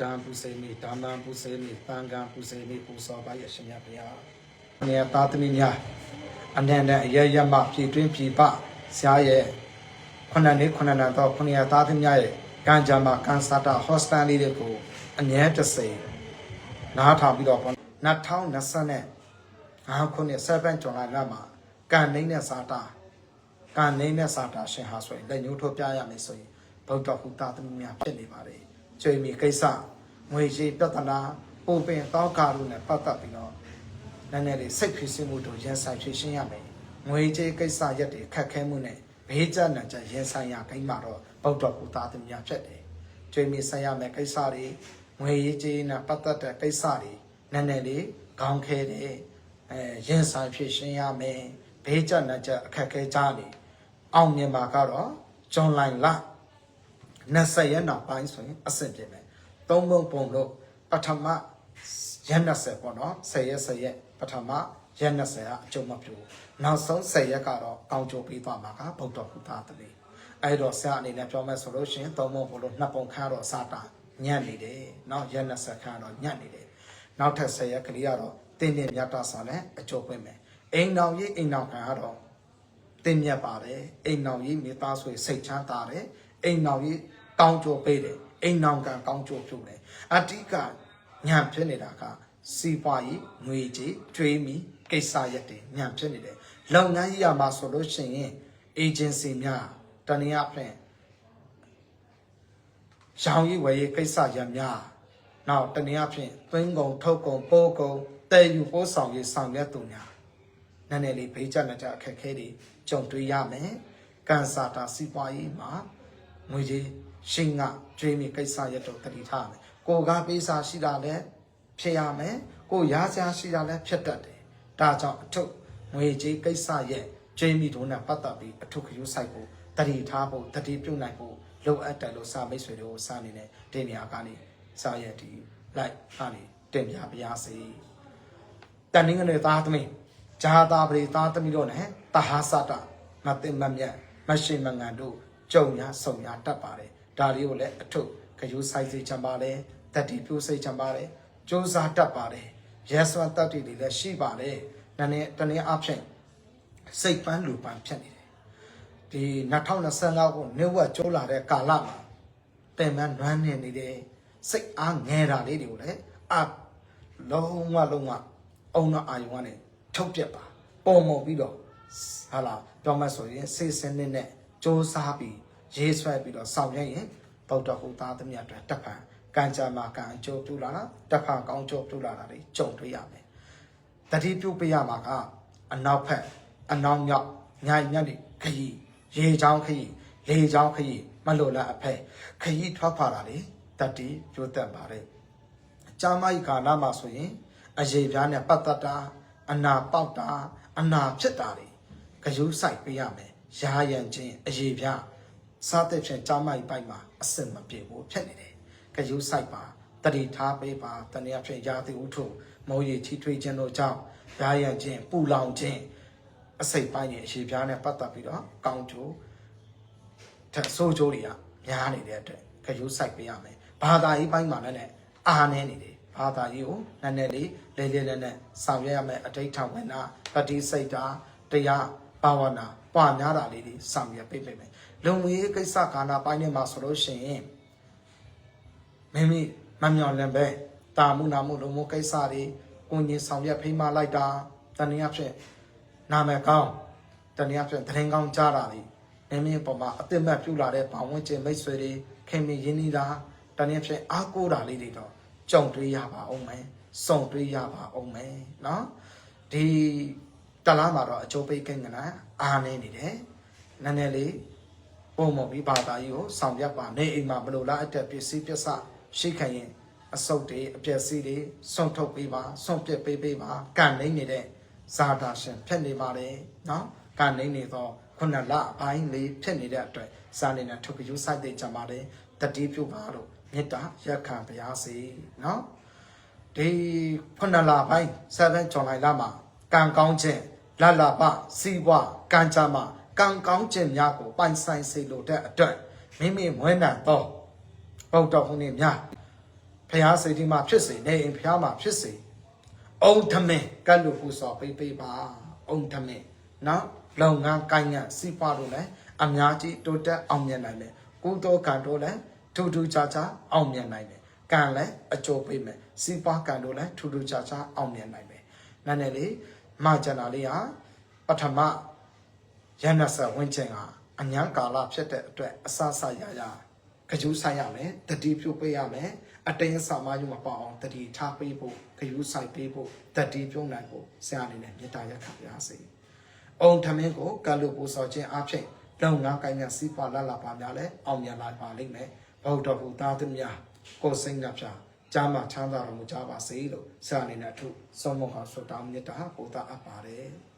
ဒံပူစေမိဓမ္မံပူစေမိသံဃံပူစေမိပူဇော်ပါရရှင်မြတ်ဗျာနေသာသမီများအနန္တအရရမပြည်တွင်းပြည်ပဆရာရဲ့ခုနှစ်နှစ်ခုနှစ်လတော့ခုနှစ်ရသားသမီးများရဲ့ကံကြမ္မာကန်စာတာဟော့စတန်လေးတွေကိုအမြဲတစေနားထောင်ပြီးတော့2020နဲ့9ခုနှစ်7ဇွန်လကမှာကန်နေနဲ့စာတာကန်နေနဲ့စာတာရှင်ဟာဆိုရင်လက်ညှိုးထိုးပြရမယ်ဆိုရင်ဗုဒ္ဓဟူတာသမီးများဖြစ်နေပါတယ် ကျွေးမီကိစ္စငွေရှိပြဿနာပုံပင်တောက်ကာတို့နဲ့ပတ်သက်ပြီးတော့နည်းနည်းလေးစိတ်ဖြစ်စီမှုတို့ရင်ဆိုင်ဖြစ်ရှင်းရမယ်။ငွေကြေးကိစ္စရက်တွေခက်ခဲမှုနဲ့ဘေးကျနံကျရင်ဆိုင်ရခိုင်းမှာတော့ဗုဒ္ဓဘုရားသမီးဖြစ်တယ်။ကျွေးမြေဆိုင်ရမယ်ကိစ္စတွေငွေရေးကြေးနဲ့ပတ်သက်တဲ့ကိစ္စတွေနည်းနည်းလေးခေါင်းခဲတယ်။အဲရင်ဆိုင်ဖြစ်ရှင်းရမယ်။ဘေးကျနံကျအခက်ခဲကြနေအောင်မြင်မှာကတော့ဂျွန်လိုင်းလ 20ရက်နောက်ပိုင်းဆိုရင်အဆင်ပြေမယ်သုံးပုံပုံလို့ပထမရက်20ပေါ့နော်10ရက်10ရက်ပထမရက်20ကအကျုံးမပြိုးနောက်ဆုံး10ရက်ကတော့ကောင်းကျိုးပေးသွားမှာကဗုဒ္ဓဘုရားတည်းအဲ့တော့ဆရာအနေနဲ့ပြောမယ်ဆိုလို့ရှင်သုံးပုံပုံလို့နှစ်ပုံခါတော့စတာညံ့နေတယ်နော်ရက်20ခါတော့ညံ့နေတယ်နောက်ထပ်10ရက်ကလေးကတော့တင်းတင်းမြတ်တာဆောင်လည်းအကျိုးပွင့်မယ်အိမ်တော်ကြီးအိမ်တော်ခံကတော့တင်းမြတ်ပါတယ်အိမ်တော်ကြီးမိသားစုစိတ်ချမ်းသာတယ်အိမ်တော်ကြီး ကောင်းကျိုးပေးတယ်အိမ်တော်ကကောင်းကျိုးပြုတယ်အတိကညံဖြစ်နေတာကစီးပွားရေးငွေကြေးကျွေးမီကိစ္စရက်တွေညံဖြစ်နေတယ်လုပ်ငန်းကြီးရမှာဆိုလို့ရှိရင် agency များတနည်းအားဖြင့်ရောင်ရေးဝယ်ရေးကိစ္စရပ်များနောက်တနည်းအားဖြင့်သွင်းကုန်ထုတ်ကုန်ပိုးကုန်တည်ယူပို့ဆောင်ရေးဆောင်ရွက်သူများနည်းနည်းလေးဘေးကျနေကြအခက်အခဲတွေကြုံတွေ့ရမယ်ကန်ဆာတာစီးပွားရေးမှာငွေကြေး ရှင်းကကျွေးမီကိစ္စရက်တို့တတိထားမယ်ကိုကားပေးစာရှိတာလည်းဖြစ်ရမယ်ကိုရားစရာရှိတာလည်းဖြစ်တတ်တယ်ဒါကြောင့်အထုပ်ငွေကြေးကိစ္စရက်ကျွေးမီတို့နဲ့ပတ်သက်ပြီးအထုပ်ခရုဆိုင်ဖို့တတိထားဖို့တတိပြုတ်နိုင်ဖို့လိုအပ်တယ်လို့စာမိတ်ဆွေတို့စာနေနဲ့တင်နေရာကနေစာရက်ဒီလိုက်ကနေတင်ပြပါရစေတန်နင်းငနဲ့သားသမီးဂျာတာပရိသားသမီးတို့နဲ့တဟာစတာမသိမမြတ်မရှိမငံတို့ကြုံရဆုံရတတ်ပါတယ် ဒါလေးကိုလည်းအထုပ်ခရိုးဆိုင်စေချင်ပါတယ်တတိပြုစိတ်ချင်ပါတယ်စူးစားတတ်ပါတယ်ရဲစွမ်းတတ်တည်တွေလည်းရှိပါတယ်နည်းနည်းတနည်းအားဖြင့်စိတ်ပန်းလူပန်းဖြစ်နေတယ်ဒီ2025ခုနေဝက်ကျိုးလာတဲ့ကာလမှာပင်ပန်းနွမ်းနေနေတယ်စိတ်အားငယ်တာလေးတွေကိုလည်းအလုံးဝလုံးဝအုံတော့အာယုံကနေထုတ်ပြက်ပါပုံမုံပြီးတော့ဟာလာပြောမှဆိုရင်စေစင်းနဲ့စ조사ပြီး ရေးဆွဲပြီးတော့ဆောင်ရွက်ရင်ဗုဒ္ဓဟူသားသမီးအတွက်တက်ဖန်ကံကြမ္မာကံအကျိုးပြုလာတာတက်ဖန်ကောင်းကျိုးပြုလာတာတွေကြုံတွေ့ရမယ်တတိပြုပေးရမှာကအနောက်ဖက်အနောက်မြောက်ညညက်နေခရီးရေချောင်းခရီးလေချောင်းခရီးမလို့လားအဖက်ခရီးထွက်ခွာတာလေတတိပြုတ်တက်ပါတယ်ကြာမကြီးကာလမှာဆိုရင်အရေးပြားနဲ့ပတ်သက်တာအနာပေါက်တာအနာဖြစ်တာတွေဂယုစိုက်ပေးရမယ်ရာရန်ချင်းအရေးပြား စားတဲ့ဖြင့်ကြာမကြီးပိုက်မှာအစင်မပြေဘူးဖြစ်နေတယ်ဂယုစိုက်ပါတတိထားပေးပါတနည်းအားဖြင့်ရာသီဥထုမောရည်ချီထွေးခြင်းတို့ကြောင့်ရာရန်ချင်းပူလောင်ခြင်းအစိတ်ပိုင်းရဲ့အရေးပြားနဲ့ပတ်သက်ပြီးတော့ကောင်းကျိုးထက်ဆိုးကျိုးတွေကများနေတဲ့အတွက်ခရုစိုက်ပေးရမယ်ဘာသာရေးပိုင်းမှာလည်းအားနေနေတယ်ဘာသာရေးကိုနည်းနည်းလေးလေးလေးနက်နက်ဆောင်ရွက်ရမယ်အဋိဋ္ဌဝနာပฏิစိတ်တာတရားဘာဝနာပွားများတာလေးတွေဆောင်ရွက်ပေးပေးမယ် လုံငွေရေးကိစ္စကာလပိုင်းထဲမှာဆိုလို့ရှိရင်မိမိမမြောင်လည်းပဲတာမှုနာမှုလုံမှုကိစ္စတွေကိုကြီးဆောင်ရွက်ဖိမလိုက်တာတနည်းအားဖြင့်နာမည်ကောင်းတနည်းအားဖြင့်သတင်းကောင်းကြားတာတွေ မင်းမင်းပေါ်မှာအသက်မတ်ပြုလာတဲ့ဘောင်ဝင်ကျင်မိတ်ဆွေတွေခင်မင်ရင်းနှီးတာတနည်းဖြင့်အားကိုးတာလေးတွေတော့ကြုံတွေ့ရပါအောင်မယ်စုံတွေ့ရပါအောင်မယ်เนาะဒီတလားမှာတော့အကျိုးပေးကိန်းကနာအားနေနေတယ်နည်းနည်းလေး ပုံမမိဘာသာရေးကိုဆောင်ရွက်ပါနေအိမ်မှာဘလို့လားအတက်ပစ္စည်းပစ္စရှိခံရင်အဆုတ်တွေအပျက်စီးတွေဆွန့်ထုတ်ပေးပါဆွန့်ပစ်ပေးပေးပါကန်နိုင်နေတဲ့ဇာတာရှင်ဖြစ်နေပါတယ်နော်ကန်နိုင်နေသောခုနလအပိုင်းလေးဖြစ်နေတဲ့အတွက်စာနေနဲ့ထုတ်ပြယူဆိုင်တဲ့ကြပါတယ်တတိပြုပါတော့မေတ္တာရက်ခံပါရစေနော်ဒီခုနလပိုင်း7 July လမှာကံကောင်းခြင်းလလပစီးပွားကံကြမ်းမှာ ကံကောင်းခြင်းများကိုပိုင်ဆိုင်စေလိုတဲ့အတွက်မိမိမွေးနံတော့ဘုဒ္ဓဟူနေများဖះစိတ်ဒီမှာဖြစ်စေနေအိမ်ဖះမှာဖြစ်စေအုံထမင်းကတ်လို့ပူစော်ပေးပေးပါအုံထမင်းနော်လုံငန်းကိုင်းငန်းစီးပွားလို့လည်းအများကြီးတိုးတက်အောင်မြင်နိုင်တယ်ကုသိုလ်ကံတို့လည်းထူးထူးခြားခြားအောင်မြင်နိုင်တယ်ကံလည်းအကျိုးပေးမယ်စီးပွားကံတို့လည်းထူးထူးခြားခြားအောင်မြင်နိုင်မယ်နာနေလေမာကျန်တာလေးဟာပထမ ရဏဆဝင်းချင်ဟာအញ្ញံကာလဖြစ်တဲ့အတွက်အဆဆရရခကျူးဆိုင်ရမယ်တတိပြုတ်ပေးရမယ်အတင်းစာမယူမပေါ့အောင်တတိထားပေးဖို့ခကျူးဆိုင်ပေးဖို့တတိပြုံးနိုင်ဖို့ဆရာအနေနဲ့မေတ္တာရက်ခံပါစေ။အုံထမင်းကိုကလူပူစော်ခြင်းအဖြစ်လုံငါကိုင်းငါစီးပွားလာလာပါများလဲအောင်မြင်လာပါလိမ့်မယ်။ဘုဒ္ဓဘုသားသူများကိုယ်စိတ်နှပြကြားမှာချမ်းသာတော်မူကြပါစေလို့ဆရာအနေနဲ့အထုဆုံးမဟာဆုတောင်းမေတ္တာပို့တာအပ်ပါတယ်။